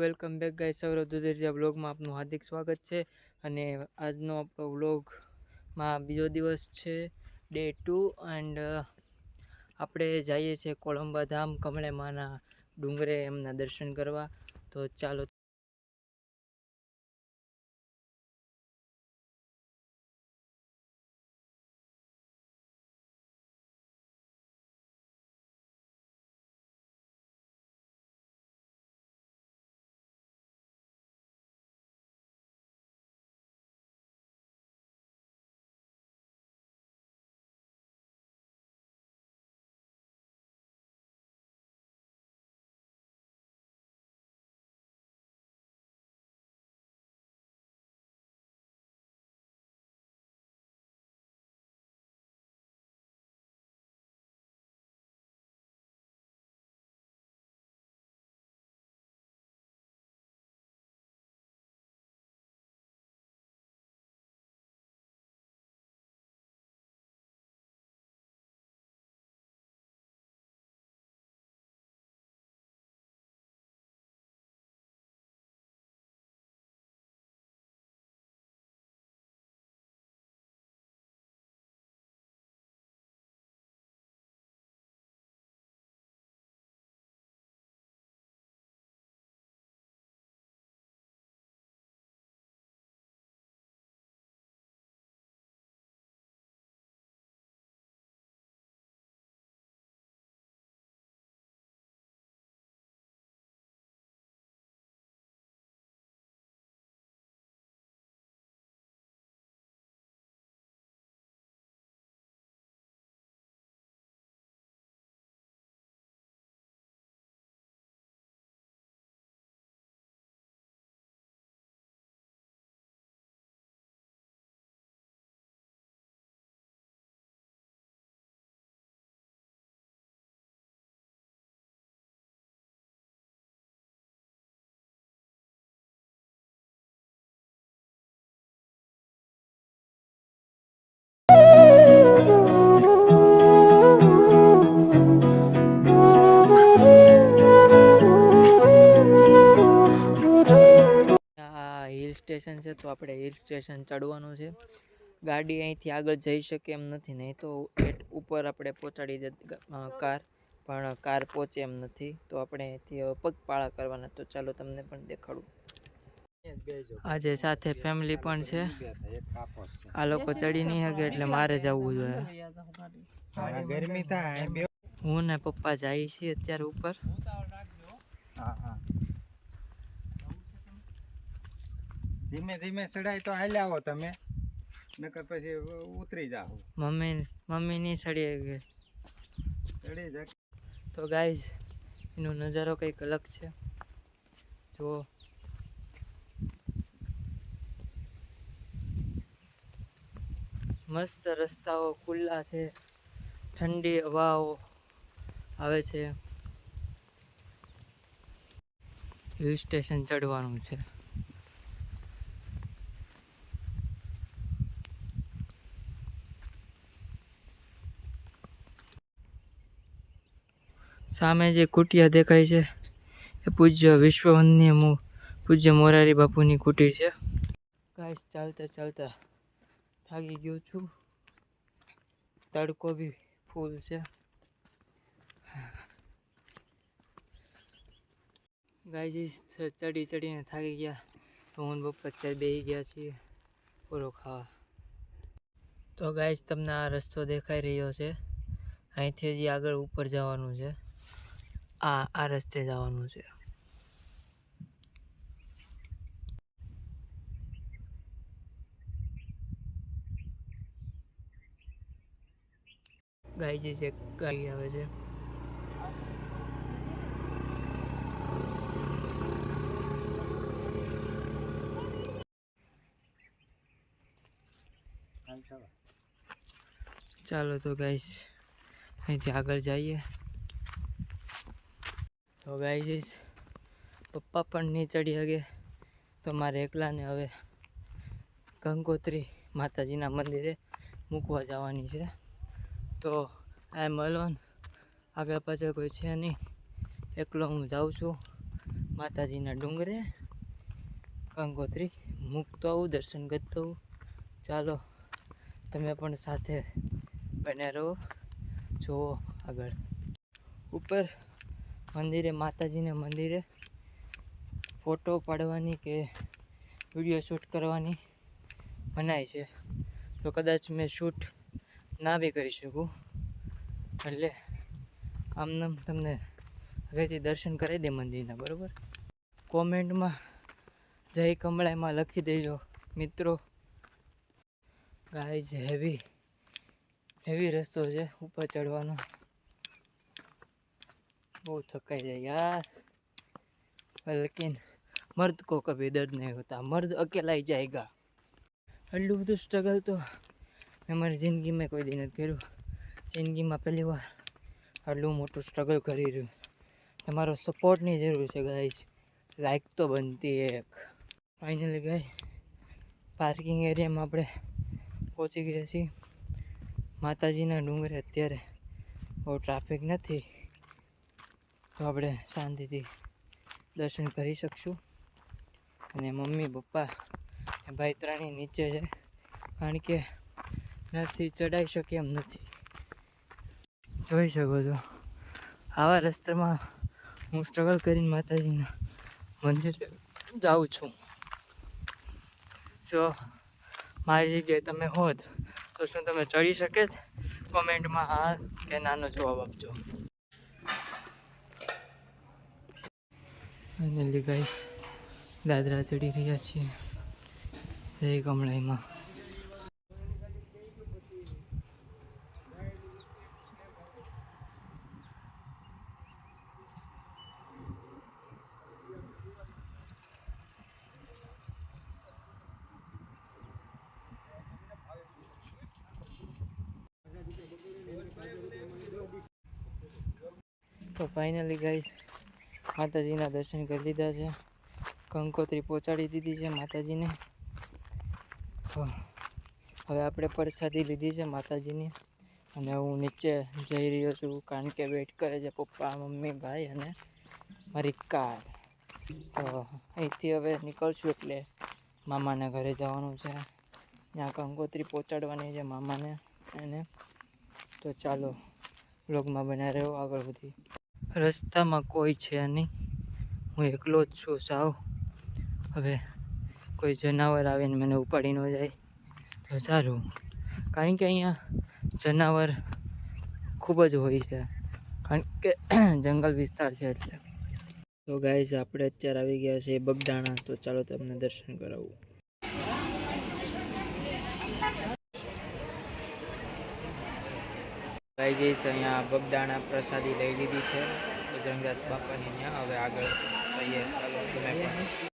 Welcome back guy Saurav Dudheriya બ્લોગમાં આપનું હાર્દિક સ્વાગત છે. અને આજનો આપણો વ્લોગમાં બીજો દિવસ છે ડે ટુ એન્ડ આપણે જઈએ છીએ કોળંબા ધામ કમળેમાના ડુંગરે એમના દર્શન કરવા. તો ચાલો સ્ટેશન છે તો આપણે હિલ સ્ટેશન ચડવાનું છે. ગાડી અહીંથી આગળ જઈ શકે એમ નથી નહીં તો એટ ઉપર આપણે પહોંચાડી દે કાર પણ કાર પહોંચે એમ નથી. તો આપણે અહીંથી પગપાળા કરવાના તો ચાલો તમને પણ દેખાડું. આજે સાથે ફેમિલી પણ છે. આ લોકો ચડી નહીં શકે એટલે મારે જવું જોઈએ. ગરમી થાય હું ને પપ્પા જઈએ છીએ અત્યારે ઉપર. હા હા. ધીમે ધીમે ચડાય તો હાલ્યા આવો તમે. નકર પછી ઉતરી જાઓ મમ્મી મમ્મી નહીં ચડી ચડી જા તો ગાઈઝ એનો નજારો કંઈક અલગ છે. જુઓ મસ્ત રસ્તાઓ ખુલ્લા છે. ઠંડી હવાઓ આવે છે. હિલ સ્ટેશન ચડવાનું છે. સામે જે કુટિયા દેખાય છે, એ પૂજ્ય વિશ્વવંદનીય પૂજ્ય મોરારી બાપુની કુટી છે. ગાઈસ, ચાલતા ચાલતા થાકી ગયો છું. તડકો બી ફૂલ છે. ગાયજી ચડી ચડીને થાકી ગયા. તો હું અત્યારે બેસી ગયા છીએ પૂરો ખાવા. તો ગાઈસ, તમને આ રસ્તો દેખાઈ રહ્યો છે. અહીંથી હજી આગળ ઉપર જવાનું છે. આ આ રસ્તે જવાનું છે ગાય છે ગાડી આવે છે ચાલો તો ગાઈશ અહીંથી આગળ જઈએ તો ગાઈસ પપ્પા પણ નહીં ચડી શકે તો મારે એકલાને હવે ગંગોત્રી માતાજીના મંદિરે મૂકવા જવાની છે. તો આ મલોન આગળ પાછળ કોઈ છે નહીં. એકલો હું જાઉં છું માતાજીના ડુંગરે. કંકોત્રી મૂકતો આવું, દર્શન કરતો આવું. ચાલો, તમે પણ સાથે બન્યા રહો. જુઓ આગળ. ઉપર મંદિરે, માતાજીના મંદિરે ફોટો પાડવાની કે વીડિયો શૂટ કરવાની મનાય છે. તો કદાચ મેં શૂટ ના બી કરી શકું. એટલે આમને તમને આગળથી દર્શન કરી દે મંદિરના, બરાબર? કોમેન્ટમાં જય કમળાઈમાં લખી દેજો, મિત્રો. ગાય હેવી હેવી રસ્તો છે, ઉપર ચડવાનો બહુ થકાઈ જાય યાર पर लेकिन मर्द को कभी दर्द नहीं होता मर्द अकेला ही जाएगा આટલું બધું સ્ટ્રગલ તો મેં મારી જિંદગીમાં કોઈ દી નથી કર્યું જિંદગીમાં પહેલી વાર આટલું મોટું સ્ટ્રગલ કરી રહ્યું તમારો સપોર્ટની જરૂર છે ગાઈસ લાઈક તો બનતી એક ફાઇનલી ગાઈ પાર્કિંગ એરિયામાં આપણે પહોંચી ગયા છીએ માતાજીના ડુંગરે અત્યારે બહુ ટ્રાફિક નથી તો આપણે શાંતિથી દર્શન કરી શકશું. અને મમ્મી, પપ્પા ભાઈ ત્રણેય નીચે છે. કારણ કે નથી ચડાઈ શકે એમ નથી. જોઈ શકો છો. આવા રસ્તામાં હું સ્ટ્રગલ કરીને માતાજીના મંદિરે જાઉં છું. જો મારી જગ્યાએ તમે હોત તો શું તમે ચડી શકે જ? કોમેન્ટમાં હા કે નાનો જવાબ આપજો. ફાઇનલી લીગાઈ દાદરા ચડી રહ્યા છીએ. જય કમળાઈમાં. તો ફાઇનલી ગાઈસ માતાજીના દર્શન કરી લીધા છે. કંકોત્રી પહોંચાડી દીધી છે માતાજીને. હવે આપણે પ્રસાદી લીધી છે માતાજીની. અને હું નીચે જઈ રહ્યો છું કારણ કે વેઇટ કરે છે પપ્પા, મમ્મી, ભાઈ અને મારી કાર. તો અહીંથી હવે નીકળશું એટલે મામાના ઘરે જવાનું છે. ત્યાં કંકોત્રી પહોંચાડવાની છે મામાને. એને. તો ચાલો બ્લોગમાં બન્યા રહ્યો આગળ વધી રસ્તામાં કોઈ છે નહીં. હું એકલો જ છું, સાવ. હવે કોઈ જનાવર આવીને મને ઉપાડી ન જાય તો સારું. કારણ કે અહીંયા જનાવર ખૂબ જ હોય છે. કારણ કે જંગલ વિસ્તાર છે એટલે. તો ગાઈઝ આપણે અત્યારે આવી ગયા છે બગદાણા. તો ચાલો તમને દર્શન કરાવું. ગાઈ જઈશ, અહીંયા બગદાણા પ્રસાદી લઈ લીધી છે. બજરંગદાસ બાપાની અહીંયા હવે આગળ જઈએ. ચાલો તમે પણ